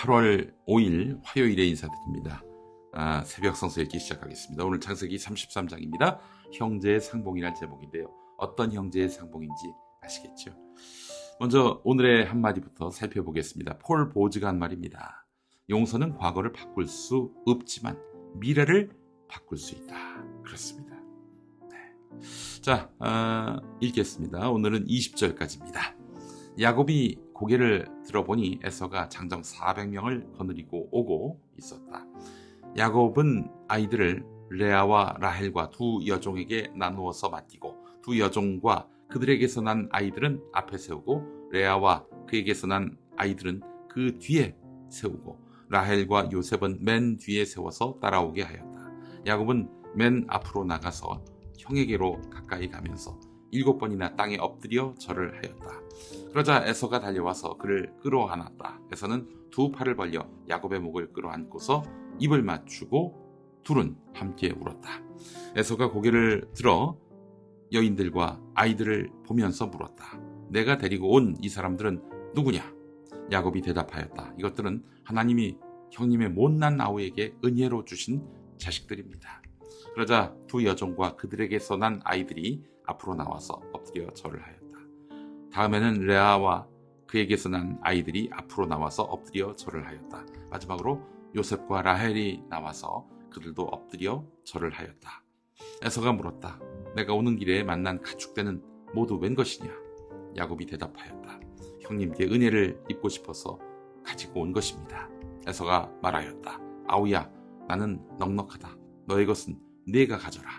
8월 5일 화요일에 인사드립니다. 아, 새벽 성서 읽기 시작하겠습니다. 오늘 창세기 33장입니다. 형제의 상봉이란 제목인데요. 어떤 형제의 상봉인지 아시겠죠? 먼저 오늘의 한마디부터 살펴보겠습니다. 폴 보즈가 한 말입니다. 용서는 과거를 바꿀 수 없지만 미래를 바꿀 수 있다. 그렇습니다. 네. 자, 어, 읽겠습니다. 오늘은 20절까지입니다. 야곱이 고개를 들어보니 에서가 장정 400명을 거느리고 오고 있었다. 야곱은 아이들을 레아와 라헬과 두 여종에게 나누어서 맡기고 두 여종과 그들에게서 난 아이들은 앞에 세우고 레아와 그에게서 난 아이들은 그 뒤에 세우고 라헬과 요셉은 맨 뒤에 세워서 따라오게 하였다. 야곱은 맨 앞으로 나가서 형에게로 가까이 가면서 일곱 번이나 땅에 엎드려 절을 하였다. 그러자 에서가 달려와서 그를 끌어안았다. 에서는 두 팔을 벌려 야곱의 목을 끌어안고서 입을 맞추고 둘은 함께 울었다. 에서가 고개를 들어 여인들과 아이들을 보면서 물었다. 내가 데리고 온 이 사람들은 누구냐? 야곱이 대답하였다. 이것들은 하나님이 형님의 못난 아우에게 은혜로 주신 자식들입니다. 그러자 두 여종과 그들에게서 난 아이들이 앞으로 나와서 엎드려 절을 하였다. 다음에는 레아와 그에게서 난 아이들이 앞으로 나와서 엎드려 절을 하였다. 마지막으로 요셉과 라헬이 나와서 그들도 엎드려 절을 하였다. 에서가 물었다. 내가 오는 길에 만난 가축대는 모두 웬 것이냐? 야곱이 대답하였다. 형님께 은혜를 입고 싶어서 가지고 온 것입니다. 에서가 말하였다. 아우야, 나는 넉넉하다. 너의 것은 네가 가져라.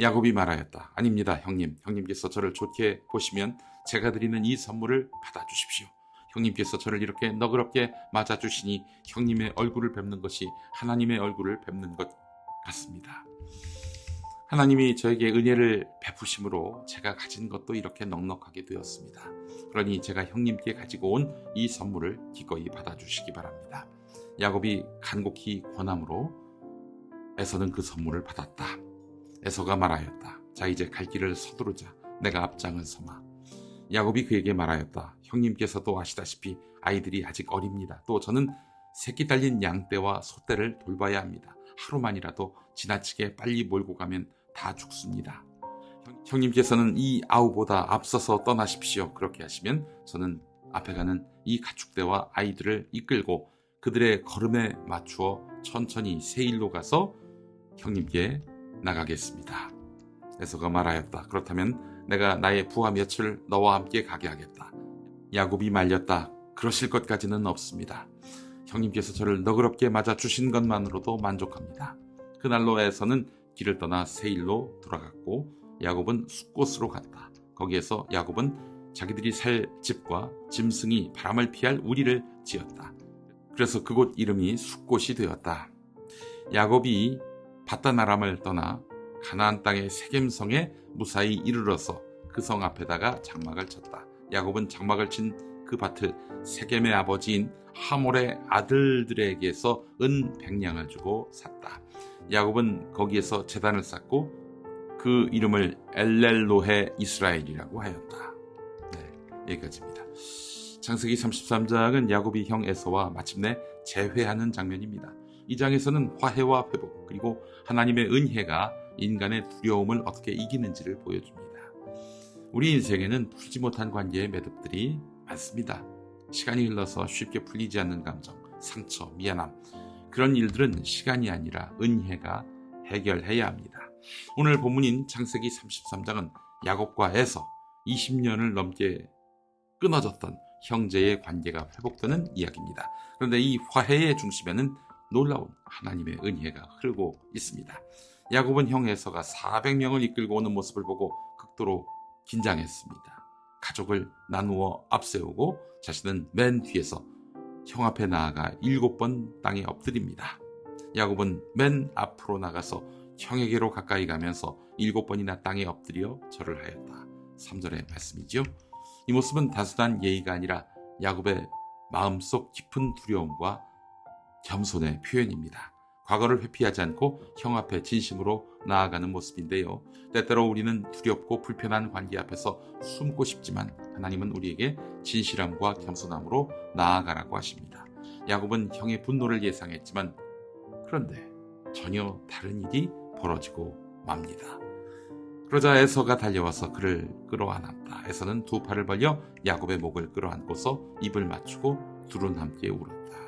야곱이 말하였다. 아닙니다, 형님. 형님께서 저를 좋게 보시면 제가 드리는 이 선물을 받아 주십시오. 형님께서 저를 이렇게 너그럽게 맞아 주시니 형님의 얼굴을 뵙는 것이 하나님의 얼굴을 뵙는 것 같습니다. 하나님이 저에게 은혜를 베푸심으로 제가 가진 것도 이렇게 넉넉하게 되었습니다. 그러니 제가 형님께 가지고 온 이 선물을 기꺼이 받아주시기 바랍니다. 야곱이 간곡히 권함으로 에서는 그 선물을 받았다. 에서가 말하였다. 자 이제 갈 길을 서두르자. 내가 앞장을 서마. 야곱이 그에게 말하였다. 형님께서도 아시다시피 아이들이 아직 어립니다. 또 저는 새끼 달린 양떼와 소떼를 돌봐야 합니다. 하루만이라도 지나치게 빨리 몰고 가면 다 죽습니다. 형님께서는 이 아우보다 앞서서 떠나십시오. 그렇게 하시면 저는 앞에 가는 이 가축대와 아이들을 이끌고 그들의 걸음에 맞추어 천천히 세일로 가서 형님께 나가겠습니다. 에서가 말하였다. 그렇다면 내가 나의 부하 며칠 너와 함께 가게 하겠다. 야곱이 말렸다. 그러실 것까지는 없습니다. 형님께서 저를 너그럽게 맞아 주신 것만으로도 만족합니다. 그날로 에서는 길을 떠나 세일로 돌아갔고 야곱은 숲곳으로 갔다. 거기에서 야곱은 자기들이 살 집과 짐승이 바람을 피할 우리를 지었다. 그래서 그곳 이름이 숲곳이 되었다. 야곱이 바다나람을 떠나 가나안 땅의 세겜성에 무사히 이르러서 그 성 앞에다가 장막을 쳤다. 야곱은 장막을 친 그 밭을 세겜의 아버지인 하몰의 아들들에게서 은 백냥을 주고 샀다. 야곱은 거기에서 재단을 쌓고 그 이름을 엘렐로헤 이스라엘이라고 하였다. 네, 여기까지입니다. 창세기 33장은 야곱이 형 에서와 마침내 재회하는 장면입니다. 이 장에서는 화해와 회복 그리고 하나님의 은혜가 인간의 두려움을 어떻게 이기는지를 보여줍니다. 우리 인생에는 풀지 못한 관계의 매듭들이 많습니다. 시간이 흘러서 쉽게 풀리지 않는 감정, 상처, 미안함 그런 일들은 시간이 아니라 은혜가 해결해야 합니다. 오늘 본문인 창세기 33장은 야곱과 에서 20년을 넘게 끊어졌던 형제의 관계가 회복되는 이야기입니다. 그런데 이 화해의 중심에는 놀라운 하나님의 은혜가 흐르고 있습니다. 야곱은 형 에서가 400명을 이끌고 오는 모습을 보고 극도로 긴장했습니다. 가족을 나누어 앞세우고 자신은 맨 뒤에서 형 앞에 나아가 일곱 번 땅에 엎드립니다. 야곱은 맨 앞으로 나가서 형에게로 가까이 가면서 일곱 번이나 땅에 엎드려 절을 하였다. 3절의 말씀이지요. 이 모습은 단순한 예의가 아니라 야곱의 마음속 깊은 두려움과 겸손의 표현입니다. 과거를 회피하지 않고 형 앞에 진심으로 나아가는 모습인데요. 때때로 우리는 두렵고 불편한 관계 앞에서 숨고 싶지만 하나님은 우리에게 진실함과 겸손함으로 나아가라고 하십니다. 야곱은 형의 분노를 예상했지만 그런데 전혀 다른 일이 벌어지고 맙니다. 그러자 에서가 달려와서 그를 끌어안았다. 에서는 두 팔을 벌려 야곱의 목을 끌어안고서 입을 맞추고 둘은 함께 울었다.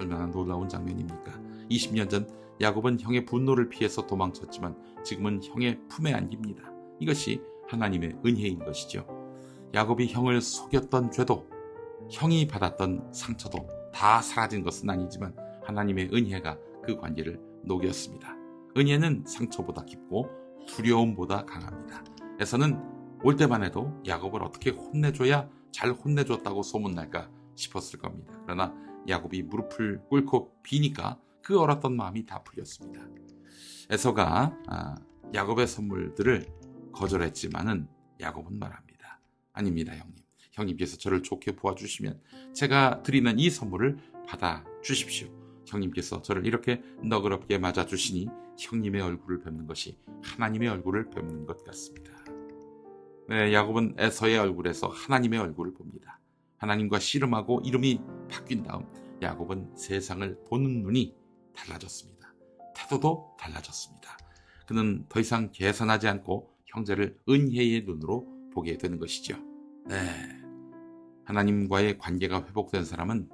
예, 얼마나 놀라운 장면입니까? 20년 전 야곱은 형의 분노를 피해서 도망쳤지만 지금은 형의 품에 안깁니다. 이것이 하나님의 은혜인 것이죠. 야곱이 형을 속였던 죄도 형이 받았던 상처도 다 사라진 것은 아니지만 하나님의 은혜가 그 관계를 녹였습니다. 은혜는 상처보다 깊고 두려움보다 강합니다. 에서는 올 때만 해도 야곱을 어떻게 혼내줘야 잘 혼내줬다고 소문날까 싶었을 겁니다. 그러나 야곱이 무릎을 꿇고 비니까 그 얼었던 마음이 다 풀렸습니다. 에서가 아, 야곱의 선물들을 거절했지만은 야곱은 말합니다. 아닙니다, 형님. 형님께서 저를 좋게 보아주시면 제가 드리는 이 선물을 받아 주십시오. 형님께서 저를 이렇게 너그럽게 맞아 주시니 형님의 얼굴을 뵙는 것이 하나님의 얼굴을 뵙는 것 같습니다. 네, 야곱은 에서의 얼굴에서 하나님의 얼굴을 봅니다. 하나님과 씨름하고 이름이 바뀐 다음 야곱은 세상을 보는 눈이 달라졌습니다. 태도도 달라졌습니다. 그는 더 이상 계산하지 않고 형제를 은혜의 눈으로 보게 되는 것이죠. 네. 하나님과의 관계가 회복된 사람은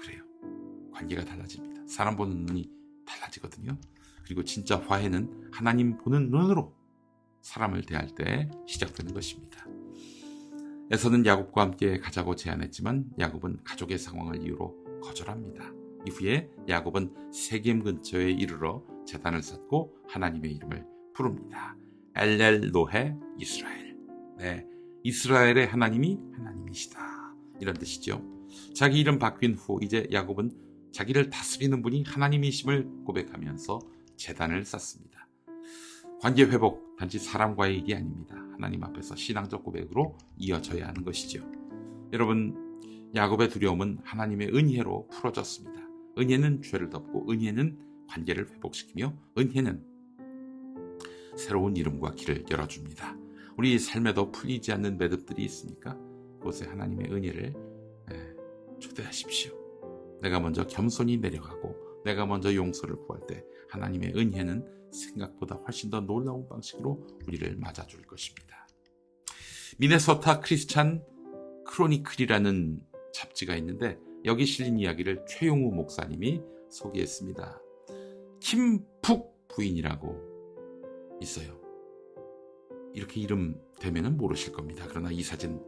그래요. 관계가 달라집니다. 사람 보는 눈이 달라지거든요. 그리고 진짜 화해는 하나님 보는 눈으로 사람을 대할 때 시작되는 것입니다. 에서는 야곱과 함께 가자고 제안했지만 야곱은 가족의 상황을 이유로 거절합니다. 이후에 야곱은 세겜 근처에 이르러 재단을 쌓고 하나님의 이름을 부릅니다. 엘렐로헤 이스라엘. 네, 이스라엘의 하나님이 하나님이시다. 이런 뜻이죠. 자기 이름 바뀐 후 이제 야곱은 자기를 다스리는 분이 하나님이심을 고백하면서 재단을 쌓습니다. 관계 회복 단지 사람과의 일이 아닙니다. 하나님 앞에서 신앙적 고백으로 이어져야 하는 것이죠. 여러분, 야곱의 두려움은 하나님의 은혜로 풀어졌습니다. 은혜는 죄를 덮고 은혜는 관계를 회복시키며 은혜는 새로운 이름과 길을 열어줍니다. 우리 삶에도 풀리지 않는 매듭들이 있습니까? 그곳에 하나님의 은혜를 초대하십시오. 내가 먼저 겸손히 내려가고 내가 먼저 용서를 구할 때 하나님의 은혜는 생각보다 훨씬 더 놀라운 방식으로 우리를 맞아줄 것입니다. 미네소타 크리스찬 크로니클이라는 잡지가 있는데 여기 실린 이야기를 최용우 목사님이 소개했습니다. 김푹 부인이라고 있어요. 이렇게 이름 되면은 모르실 겁니다. 그러나 이 사진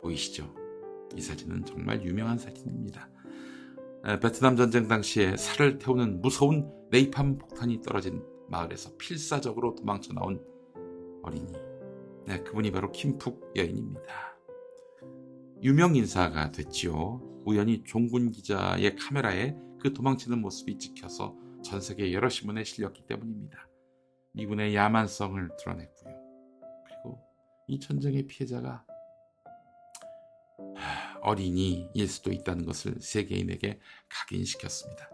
보이시죠? 이 사진은 정말 유명한 사진입니다. 베트남 전쟁 당시에 살을 태우는 무서운 네이팜 폭탄이 떨어진 마을에서 필사적으로 도망쳐 나온 어린이. 네, 그분이 바로 김푹 여인입니다. 유명 인사가 됐지요. 우연히 종군 기자의 카메라에 그 도망치는 모습이 찍혀서 전 세계 여러 신문에 실렸기 때문입니다. 미군의 야만성을 드러냈고요. 그리고 이 전쟁의 피해자가 어린이일 수도 있다는 것을 세계인에게 각인시켰습니다.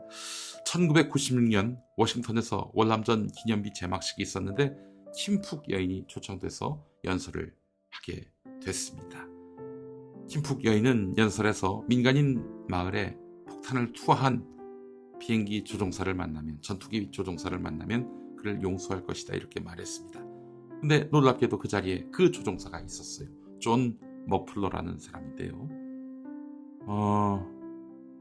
1996년 워싱턴에서 월남전 기념비 제막식이 있었는데 김푹 여인이 초청돼서 연설을 하게 됐습니다. 김푹 여인은 연설에서 민간인 마을에 폭탄을 투하한 비행기 조종사를 만나면 전투기 조종사를 만나면 그를 용서할 것이다 이렇게 말했습니다. 근데 놀랍게도 그 자리에 그 조종사가 있었어요. 존 머플러라는 사람인데요. 어,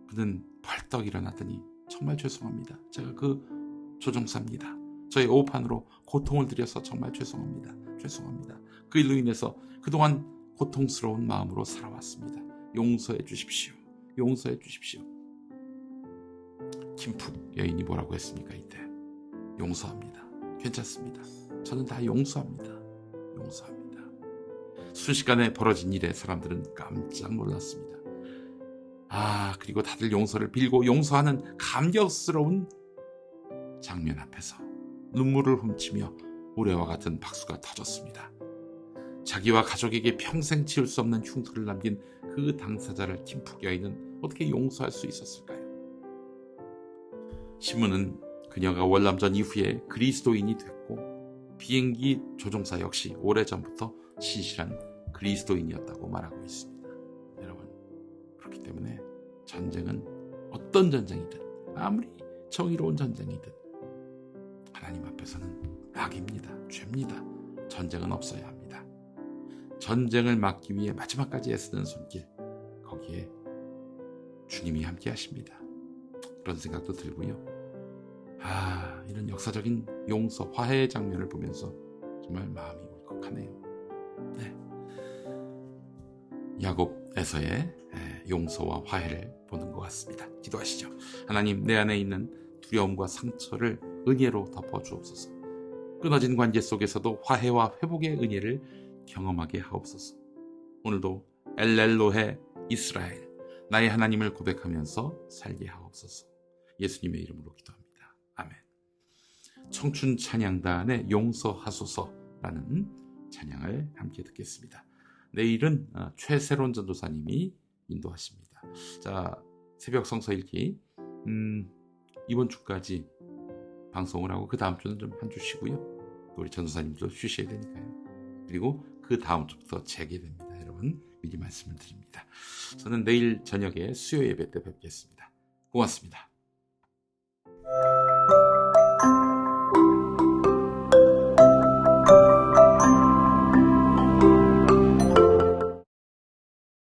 그는 벌떡 일어나더니 정말 죄송합니다. 제가 그 조종사입니다. 저의 오판으로 고통을 드려서 정말 죄송합니다. 죄송합니다. 그 일로 인해서 그동안 고통스러운 마음으로 살아왔습니다. 용서해 주십시오. 용서해 주십시오. 김푹 여인이 뭐라고 했습니까? 이때 용서합니다. 괜찮습니다. 저는 다 용서합니다. 용서합니다. 순식간에 벌어진 일에 사람들은 깜짝 놀랐습니다. 아, 그리고 다들 용서를 빌고 용서하는 감격스러운 장면 앞에서 눈물을 훔치며 우레와 같은 박수가 터졌습니다. 자기와 가족에게 평생 지울 수 없는 흉터를 남긴 그 당사자를 여인은 어떻게 용서할 수 있었을까요? 신문은 그녀가 월남전 이후에 그리스도인이 됐고 비행기 조종사 역시 오래전부터 신실한 그리스도인이었다고 말하고 있습니다. 그렇기 때문에 전쟁은 어떤 전쟁이든 아무리 정의로운 전쟁이든 하나님 앞에서는 악입니다. 죄입니다. 전쟁은 없어야 합니다. 전쟁을 막기 위해 마지막까지 애쓰는 손길 거기에 주님이 함께 하십니다. 그런 생각도 들고요. 아, 이런 역사적인 용서, 화해의 장면을 보면서 정말 마음이 울컥하네요. 네. 야곱에서의 용서와 화해를 보는 것 같습니다. 기도하시죠. 하나님, 내 안에 있는 두려움과 상처를 은혜로 덮어주옵소서. 끊어진 관계 속에서도 화해와 회복의 은혜를 경험하게 하옵소서. 오늘도 엘렐로해 이스라엘, 나의 하나님을 고백하면서 살게 하옵소서. 예수님의 이름으로 기도합니다. 아멘. 청춘 찬양단의 용서하소서라는 찬양을 함께 듣겠습니다. 내일은 어, 최세론 전도사님이 인도하십니다. 자, 새벽 성서 읽기 음, 이번 주까지 방송을 하고 그 다음 주는 좀 한 주 쉬고요. 우리 전도사님도 쉬셔야 되니까요. 그리고 그 다음 주부터 재개됩니다. 여러분 미리 말씀을 드립니다. 저는 내일 저녁에 수요 예배 때 뵙겠습니다. 고맙습니다.